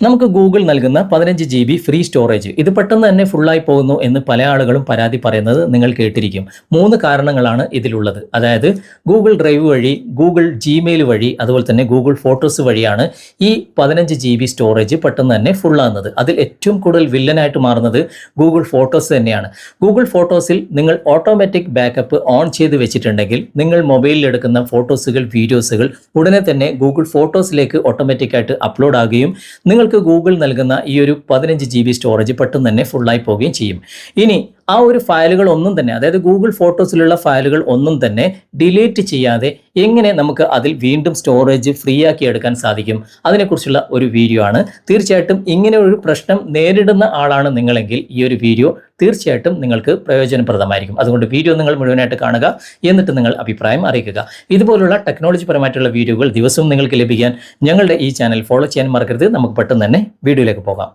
നമുക്ക് ഗൂഗിൾ നൽകുന്ന പതിനഞ്ച് ജി ബി ഫ്രീ സ്റ്റോറേജ് ഇത് പെട്ടെന്ന് തന്നെ ഫുള്ളായി പോകുന്നു എന്ന് പല ആളുകളും പരാതി പറയുന്നത് നിങ്ങൾ കേട്ടിരിക്കും. മൂന്ന് കാരണങ്ങളാണ് ഇതിലുള്ളത്. അതായത് ഗൂഗിൾ ഡ്രൈവ് വഴി ഗൂഗിൾ ജിമെയിൽ വഴി അതുപോലെ തന്നെ ഗൂഗിൾ ഫോട്ടോസ് വഴിയാണ് ഈ പതിനഞ്ച് ജി ബി സ്റ്റോറേജ് പെട്ടെന്ന് തന്നെ ഫുള്ളാകുന്നത് അതിൽ ഏറ്റവും കൂടുതൽ വില്ലനായിട്ട് മാറുന്നത് ഗൂഗിൾ ഫോട്ടോസ് തന്നെയാണ്. ഗൂഗിൾ ഫോട്ടോസിൽ നിങ്ങൾ ഓട്ടോമാറ്റിക് ബാക്കപ്പ് ഓൺ ചെയ്ത് വെച്ചിട്ടുണ്ടെങ്കിൽ നിങ്ങൾ മൊബൈലിൽ എടുക്കുന്ന ഫോട്ടോസുകൾ വീഡിയോസുകൾ ഉടനെ തന്നെ ഗൂഗിൾ ഫോട്ടോസിലേക്ക് ഓട്ടോമാറ്റിക്കായിട്ട് അപ്ലോഡ് ആകുകയും നിങ്ങൾക്ക് ഗൂഗിൾ നൽകുന്ന ഈ ഒരു പതിനഞ്ച് ജി ബി സ്റ്റോറേജ് പെട്ടെന്ന് തന്നെ ഫുള്ളായി പോവുകയും ചെയ്യും. ഇനി ആ ഒരു ഫയലുകൾ ഒന്നും തന്നെ അതായത് ഗൂഗിൾ ഫോട്ടോസിലുള്ള ഫയലുകൾ ഒന്നും തന്നെ ഡിലീറ്റ് ചെയ്യാതെ എങ്ങനെ നമുക്ക് അതിൽ വീണ്ടും സ്റ്റോറേജ് ഫ്രീ ആക്കി എടുക്കാൻ സാധിക്കും? അതിനെക്കുറിച്ചുള്ള ഒരു വീഡിയോ ആണ്. തീർച്ചയായിട്ടും ഇങ്ങനെ ഒരു പ്രശ്നം നേരിടുന്ന ആളാണ് നിങ്ങളെങ്കിൽ ഈ ഒരു വീഡിയോ തീർച്ചയായിട്ടും നിങ്ങൾക്ക് പ്രയോജനപ്രദമായിരിക്കും. അതുകൊണ്ട് വീഡിയോ നിങ്ങൾ മുഴുവനായിട്ട് കാണുക എന്നിട്ട് നിങ്ങൾ അഭിപ്രായം അറിയിക്കുക. ഇതുപോലുള്ള ടെക്നോളജി പരമായിട്ടുള്ള വീഡിയോകൾ ദിവസവും നിങ്ങൾക്ക് ലഭിക്കാൻ ഞങ്ങളുടെ ഈ ചാനൽ ഫോളോ ചെയ്യാൻ മറക്കരുത്. നമുക്ക് പെട്ടെന്ന് തന്നെ വീഡിയോയിലേക്ക് പോകാം.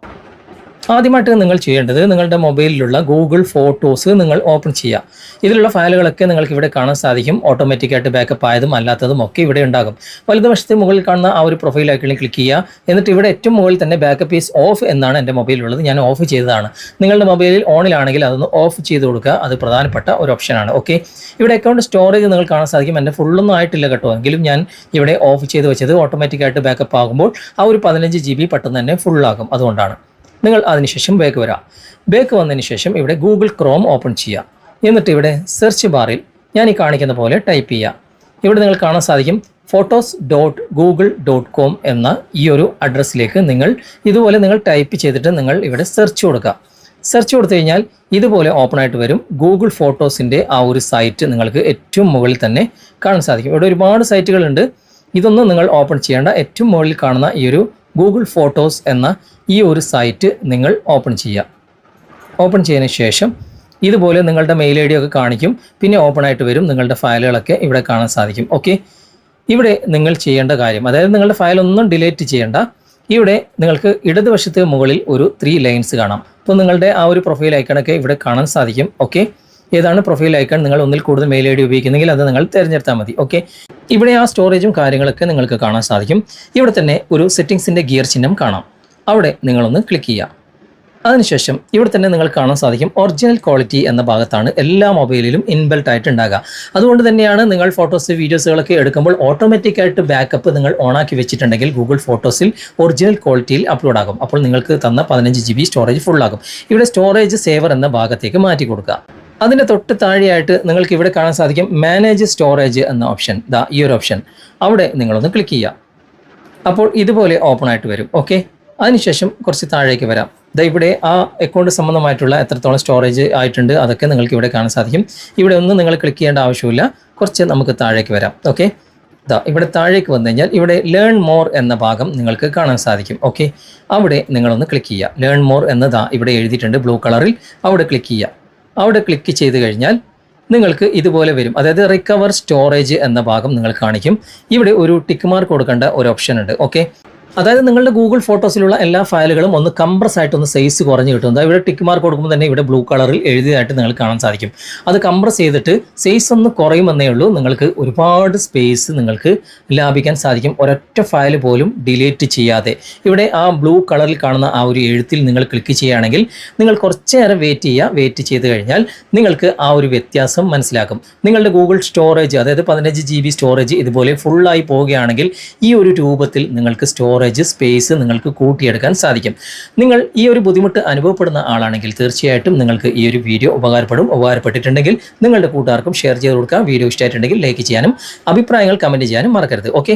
ആദ്യമായിട്ട് നിങ്ങൾ ചെയ്യേണ്ടത് നിങ്ങളുടെ മൊബൈലിലുള്ള ഗൂഗിൾ ഫോട്ടോസ് നിങ്ങൾ ഓപ്പൺ ചെയ്യുക. ഇതിലുള്ള ഫയലുകളൊക്കെ നിങ്ങൾക്ക് ഇവിടെ കാണാൻ സാധിക്കും. ഓട്ടോമാറ്റിക്കായിട്ട് ബാക്കപ്പ് ആയതും അല്ലാത്തതും ഒക്കെ ഇവിടെ ഉണ്ടാകും. വലതുവശത്ത് മുകളിൽ കാണുന്ന ആ ഒരു പ്രൊഫൈൽ ഐക്കണിൽ ക്ലിക്ക് ചെയ്യുക. എന്നിട്ട് ഇവിടെ ഏറ്റവും മുകളിൽ തന്നെ ബാക്കപ്പ് ഈസ് ഓഫ് എന്നാണ് എന്റെ മൊബൈലിലുള്ളത്. ഞാൻ ഓഫ് ചെയ്തതാണ്. നിങ്ങളുടെ മൊബൈലിൽ ഓണിലാണെങ്കിൽ അതൊന്ന് ഓഫ് ചെയ്ത് കൊടുക്കുക. അത് പ്രധാനപ്പെട്ട ഒരു ഓപ്ഷനാണ് ഓക്കെ ഇവിടെ അക്കൗണ്ട് സ്റ്റോറേജ് നിങ്ങൾ കാണാൻ സാധിക്കും. എന്റെ ഫുള്ളൊന്നും ആയിട്ടില്ല കേട്ടോ. എങ്കിലും ഞാൻ ഇവിടെ ഓഫ് ചെയ്ത് വെച്ചത് ഓട്ടോമാറ്റിക്കായിട്ട് ബാക്കപ്പ് ആകുമ്പോൾ ആ ഒരു പതിനഞ്ച് ജി ബി പെട്ടെന്ന് തന്നെ ഫുള്ളാകും അതുകൊണ്ടാണ്. നിങ്ങൾ അതിനുശേഷം ബേക്ക് വരാം. ബേക്ക് വന്നതിന് ശേഷം ഇവിടെ ഗൂഗിൾ ക്രോം ഓപ്പൺ ചെയ്യുക എന്നിട്ട് ഇവിടെ സെർച്ച് ബാറിൽ ഞാൻ ഈ കാണിക്കുന്ന പോലെ ടൈപ്പ് ചെയ്യുക ഇവിടെ നിങ്ങൾ കാണാൻ സാധിക്കും photos dot Google dot com എന്ന ഈ ഒരു അഡ്രസ്സിലേക്ക് നിങ്ങൾ ഇതുപോലെ നിങ്ങൾ ടൈപ്പ് ചെയ്തിട്ട് നിങ്ങൾ ഇവിടെ സെർച്ച് കൊടുക്കുക സെർച്ച് കൊടുത്തു കഴിഞ്ഞാൽ ഇതുപോലെ ഓപ്പൺ ആയിട്ട് വരും ഗൂഗിൾ ഫോട്ടോസിന്റെ ആ ഒരു സൈറ്റ് നിങ്ങൾക്ക് ഏറ്റവും മുകളിൽ തന്നെ കാണാൻ സാധിക്കും. ഇവിടെ ഒരുപാട് സൈറ്റുകളുണ്ട് ഇതൊന്നും നിങ്ങൾ ഓപ്പൺ ചെയ്യേണ്ട ഏറ്റവും മുകളിൽ കാണുന്ന ഈ ഒരു ഗൂഗിൾ ഫോട്ടോസ് എന്ന ഈ ഒരു സൈറ്റ് നിങ്ങൾ ഓപ്പൺ ചെയ്യുക ഓപ്പൺ ചെയ്തതിന് ശേഷം ഇതുപോലെ നിങ്ങളുടെ മെയിൽ ഐ ഡി ഒക്കെ കാണിക്കും. പിന്നെ ഓപ്പൺ ആയിട്ട് വരും. നിങ്ങളുടെ ഫയലുകളൊക്കെ ഇവിടെ കാണാൻ സാധിക്കും. ഓക്കെ ഇവിടെ നിങ്ങൾ ചെയ്യേണ്ട കാര്യം അതായത് നിങ്ങളുടെ ഫയലൊന്നും ഡിലീറ്റ് ചെയ്യേണ്ട. ഇവിടെ നിങ്ങൾക്ക് ഇടതുവശത്ത് മുകളിൽ ഒരു ത്രീ ലൈൻസ് കാണാം. അപ്പോൾ നിങ്ങളുടെ ആ ഒരു പ്രൊഫൈൽ ഐക്കണൊക്കെ ഇവിടെ കാണാൻ സാധിക്കും. ഓക്കെ ഏതാണ് പ്രൊഫൈൽ ഐക്കൺ നിങ്ങൾ ഒന്നിൽ കൂടുതൽ മെയിൽ ഐ ഡി ഉപയോഗിക്കുന്നെങ്കിൽ അത് നിങ്ങൾ തിരഞ്ഞെടുത്താൽ മതി. ഓക്കെ ഇവിടെ ആ സ്റ്റോറേജും കാര്യങ്ങളൊക്കെ നിങ്ങൾക്ക് കാണാൻ സാധിക്കും. ഇവിടെ തന്നെ ഒരു സെറ്റിംഗ്സിന്റെ ഗിയർ ചിഹ്നം കാണാം. അവിടെ നിങ്ങളൊന്ന് ക്ലിക്ക് ചെയ്യുക. അതിനുശേഷം ഇവിടെ തന്നെ നിങ്ങൾ കാണാൻ സാധിക്കും ഒറിജിനൽ ക്വാളിറ്റി എന്ന ഭാഗത്താണ് എല്ലാ മൊബൈലിലും ഇൻബിൽട്ട് ആയിട്ട് ഉണ്ടാകുക. അതുകൊണ്ട് തന്നെയാണ് നിങ്ങൾ ഫോട്ടോസ് വീഡിയോസുകളൊക്കെ എടുക്കുമ്പോൾ ഓട്ടോമാറ്റിക് ആയിട്ട് ബാക്കപ്പ് നിങ്ങൾ ഓണാക്കി വെച്ചിട്ടുണ്ടെങ്കിൽ ഗൂഗിൾ ഫോട്ടോസിൽ ഒറിജിനൽ ക്വാളിറ്റിയിൽ അപ്ലോഡ് ആകും. അപ്പോൾ നിങ്ങൾക്ക് തന്ന പതിനഞ്ച് ജി ബി സ്റ്റോറേജ് ഫുള്ളാകും ഇവിടെ സ്റ്റോറേജ് സേവർ എന്ന ഭാഗത്തേക്ക് മാറ്റി കൊടുക്കുക. അതിന്റെ തൊട്ട് താഴെയായിട്ട് നിങ്ങൾക്ക് ഇവിടെ കാണാൻ സാധിക്കും മാനേജ് സ്റ്റോറേജ് എന്ന ഓപ്ഷൻ ദാ ഈ ഒരു ഓപ്ഷൻ അവിടെ നിങ്ങളൊന്ന് ക്ലിക്ക് ചെയ്യുക. അപ്പോൾ ഇതുപോലെ ഓപ്പൺ ആയിട്ട് വരും. ഓക്കെ അതിനുശേഷം കുറച്ച് താഴേക്ക് വരാം. ദാ ഇവിടെ ആ അക്കൗണ്ട് സംബന്ധമായിട്ടുള്ള എത്രത്തോളം സ്റ്റോറേജ് ആയിട്ടുണ്ട് അതൊക്കെ നിങ്ങൾക്ക് ഇവിടെ കാണാൻ സാധിക്കും. ഇവിടെ ഒന്നും നിങ്ങൾ ക്ലിക്ക് ചെയ്യേണ്ട ആവശ്യമില്ല. കുറച്ച് നമുക്ക് താഴേക്ക് വരാം. ഓക്കെ ദാ ഇവിടെ താഴേക്ക് വന്നു കഴിഞ്ഞാൽ ഇവിടെ ലേൺ മോർ എന്ന ഭാഗം നിങ്ങൾക്ക് കാണാൻ സാധിക്കും. ഓക്കെ അവിടെ നിങ്ങളൊന്ന് ക്ലിക്ക് ചെയ്യുക. ലേൺ മോർ എന്നതാ ഇവിടെ എഴുതിയിട്ടുണ്ട് ബ്ലൂ കളറിൽ. അവിടെ ക്ലിക്ക് ചെയ്യുക. അവിടെ ക്ലിക്ക് ചെയ്ത് കഴിഞ്ഞാൽ നിങ്ങൾക്ക് ഇതുപോലെ വരും. അതായത് റിക്കവർ സ്റ്റോറേജ് എന്ന ഭാഗം നിങ്ങൾ കാണിക്കും. ഇവിടെ ഒരു ടിക്ക് മാർക്ക് കൊടുക്കേണ്ട ഒരു ഓപ്ഷൻ ഉണ്ട്. ഓക്കെ അതായത് നിങ്ങളുടെ ഗൂഗിൾ ഫോട്ടോസിലുള്ള എല്ലാ ഫയലുകളും ഒന്ന് കംപ്രസ് ആയിട്ട് ഒന്ന് സൈസ് കുറഞ്ഞ് കിട്ടും. ഇവിടെ ടിക്ക് മാർക്ക് കൊടുക്കുമ്പോൾ തന്നെ ഇവിടെ ബ്ലൂ കളറിൽ എഴുതിയതായിട്ട് നിങ്ങൾക്ക് കാണാൻ സാധിക്കും. അത് കംപ്രസ് ചെയ്തിട്ട് സൈസ് ഒന്ന് കുറയുമെന്നേ ഉള്ളൂ. നിങ്ങൾക്ക് ഒരുപാട് സ്പേസ് നിങ്ങൾക്ക് ലാഭിക്കാൻ സാധിക്കും. ഒരൊറ്റ ഫയൽ പോലും ഡിലീറ്റ് ചെയ്യാതെ. ഇവിടെ ആ ബ്ലൂ കളറിൽ കാണുന്ന ആ ഒരു എഴുത്തിൽ നിങ്ങൾ ക്ലിക്ക് ചെയ്യുകയാണെങ്കിൽ നിങ്ങൾ കുറച്ച് നേരം വെയിറ്റ് ചെയ്യുക. വെയിറ്റ് ചെയ്ത് കഴിഞ്ഞാൽ നിങ്ങൾക്ക് ആ ഒരു വ്യത്യാസം മനസ്സിലാക്കും. നിങ്ങളുടെ ഗൂഗിൾ സ്റ്റോറേജ് അതായത് പതിനഞ്ച് ജി സ്റ്റോറേജ് ഇതുപോലെ ഫുള്ളായി പോവുകയാണെങ്കിൽ ഈ ഒരു രൂപത്തിൽ നിങ്ങൾക്ക് സ്റ്റോറേജ് സ്പേസ് നിങ്ങൾക്ക് കൂട്ടിയെടുക്കാൻ സാധിക്കും. നിങ്ങൾ ഈ ഒരു ബുദ്ധിമുട്ട് അനുഭവപ്പെടുന്ന ആളാണെങ്കിൽ തീർച്ചയായിട്ടും നിങ്ങൾക്ക് ഈ ഒരു വീഡിയോ ഉപകാരപ്പെടും. ഉപകാരപ്പെട്ടിട്ടുണ്ടെങ്കിൽ നിങ്ങളുടെ കൂട്ടുകാർക്കും ഷെയർ ചെയ്ത് കൊടുക്കാം. വീഡിയോ ഇഷ്ടമായിട്ടുണ്ടെങ്കിൽ ലൈക്ക് ചെയ്യാനും അഭിപ്രായങ്ങൾ കമന്റ് ചെയ്യാനും മറക്കരുത്. ഓക്കെ